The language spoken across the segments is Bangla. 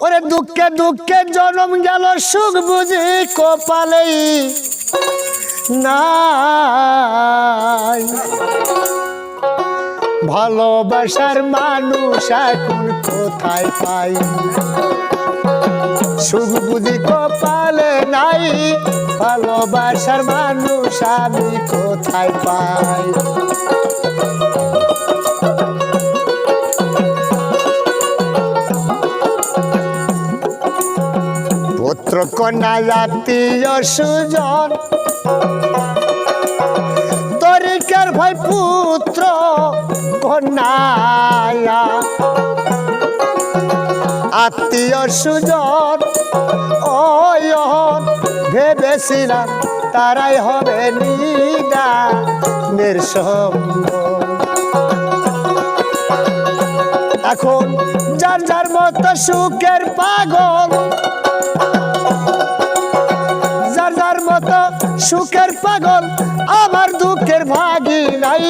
ওরে দুঃখে দুঃখে জনম গেল সুখ বুঝি কপালেই। ভালোবাসার মানুষ এখন কোথায় পাই? সুখ বুঝি কপালে নাই। ভালোবাসার মানুষ আমি কোথায় পাই? পুত্র কন্যা জাতীয় সুজন। তরিকার ভাই পুত্র কন্যা আত্মীয় সুজন ভেবেছিলাম তারাই হবে নিদা নিঃসঙ্গ। এখন যার যার মতো সুখের পাগল নাই।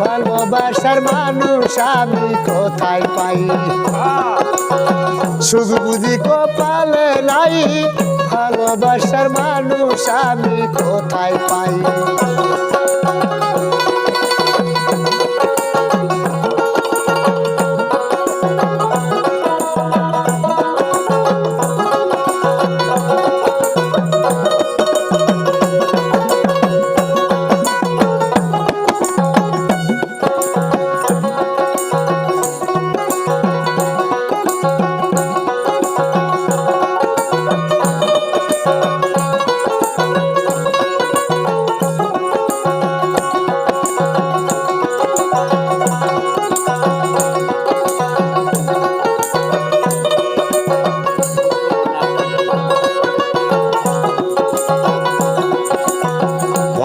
ভালোবাসার মানুষ আমি কোথায় পাই? শুধু বুঝি কপালে নাই। ভালোবাসার মানুষ আমি কোথায় পাই?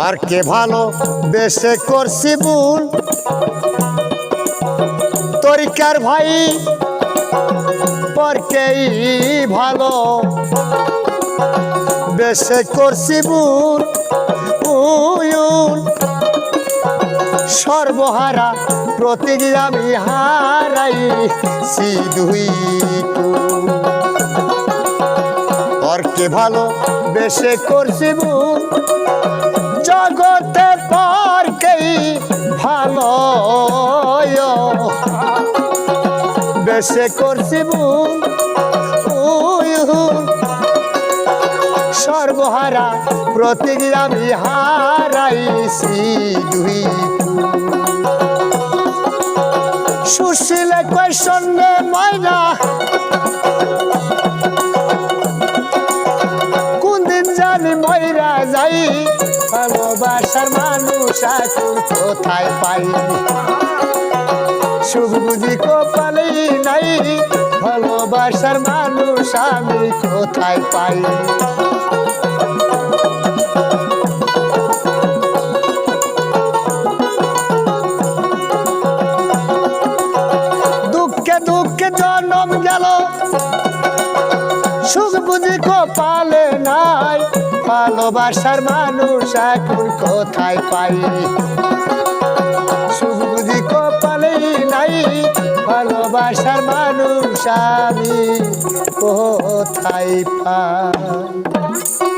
পরকে ভালো? বেশে করছি ভুল। তরিকার ভাই, পরকেই ভালো। বেশে করছি ভুল সর্বহারা প্রতীক আমি হারাই কুল। পরকে ভালো? বেশে করছি ভুল জগতে পরকেই ভালো বেশে করছি ভুল। সর্বহারা প্রতীক আমি হারাইছি দুই সুশীলে কয় সন্ধ্যে ময়না ভালোবাসার মানুষ এখন কোথায় পাই? সুখ বুঝি কপালেই নাই, ভালোবাসার মানুষ আমি কোথায় পাই? দুঃখে দুঃখে জন্ম গেল সুখ বুঝি কপালে নাই ভালোবাসার মানুষ এখন কোথায় পাই? সুখ বুঝি কপালেই নাই ভালোবাসার মানুষ আমি কোথায় পাই?